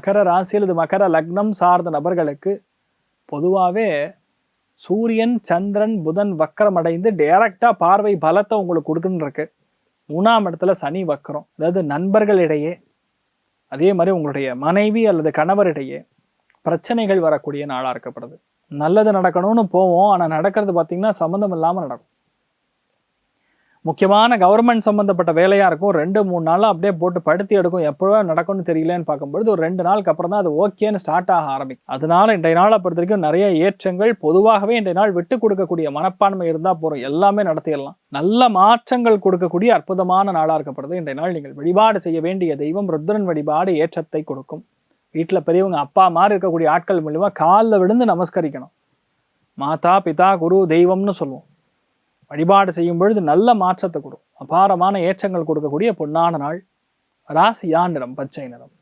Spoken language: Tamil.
மகர ராசி அல்லது மகர லக்னம் சார்ந்த நபர்களுக்கு பொதுவாகவே சூரியன் சந்திரன் புதன் வக்கரம் அடைந்து டைரக்டாக பார்வை பலத்தை உங்களுக்கு கொடுக்குன்னு இருக்கு. மூணாம் இடத்துல சனி வக்கரம். அதாவது நண்பர்களிடையே அதே மாதிரி உங்களுடைய மனைவி அல்லது கணவரிடையே பிரச்சனைகள் வரக்கூடிய நாளாக இருக்கப்படுது. நல்லது நடக்கணும்னு போவோம். ஆனால் நடக்கிறது பார்த்திங்கன்னா சம்மந்தம் இல்லாமல் நடக்கும். முக்கியமான கவர்மெண்ட் சம்மந்தப்பட்ட வேலையாக இருக்கும். ரெண்டு மூணு நாளில் அப்படியே போட்டு படுத்தி எடுக்கும். எப்போவோ நடக்கும்னு தெரியலன்னு பார்க்கும்பொழுது ஒரு ரெண்டு நாளுக்கு அப்புறம் தான் அது ஓகேன்னு ஸ்டார்ட் ஆக ஆரம்பிக்கும். அதனால இன்றைய நாளை பொறுத்த வரைக்கும் நிறைய ஏற்றங்கள் பொதுவாகவே இன்றைய நாள் விட்டு கொடுக்கக்கூடிய மனப்பான்மை இருந்தால் போகிறோம் எல்லாமே நடத்திடலாம். நல்ல மாற்றங்கள் கொடுக்கக்கூடிய அற்புதமான நாளாக இருக்கப்படுது. இன்றைய நாள் நீங்கள் வழிபாடு செய்ய வேண்டிய தெய்வம் ருத்ரன் வழிபாடு ஏற்றத்தை கொடுக்கும். வீட்டில் பெரியவங்க அப்பா மாதிரி இருக்கக்கூடிய ஆட்கள் மூலிமா காலில் விழுந்து நமஸ்கரிக்கணும். மாதா பிதா குரு தெய்வம்னு சொல்லுவோம். வழிபாடு செய்யும் பொழுது நல்ல மாற்றத்தை கொடுக்கும் அபாரமான ஏற்றங்கள் கொடுக்கக்கூடிய பொன்னான நாள். ராசியா நிறம் பச்சை நிறம்.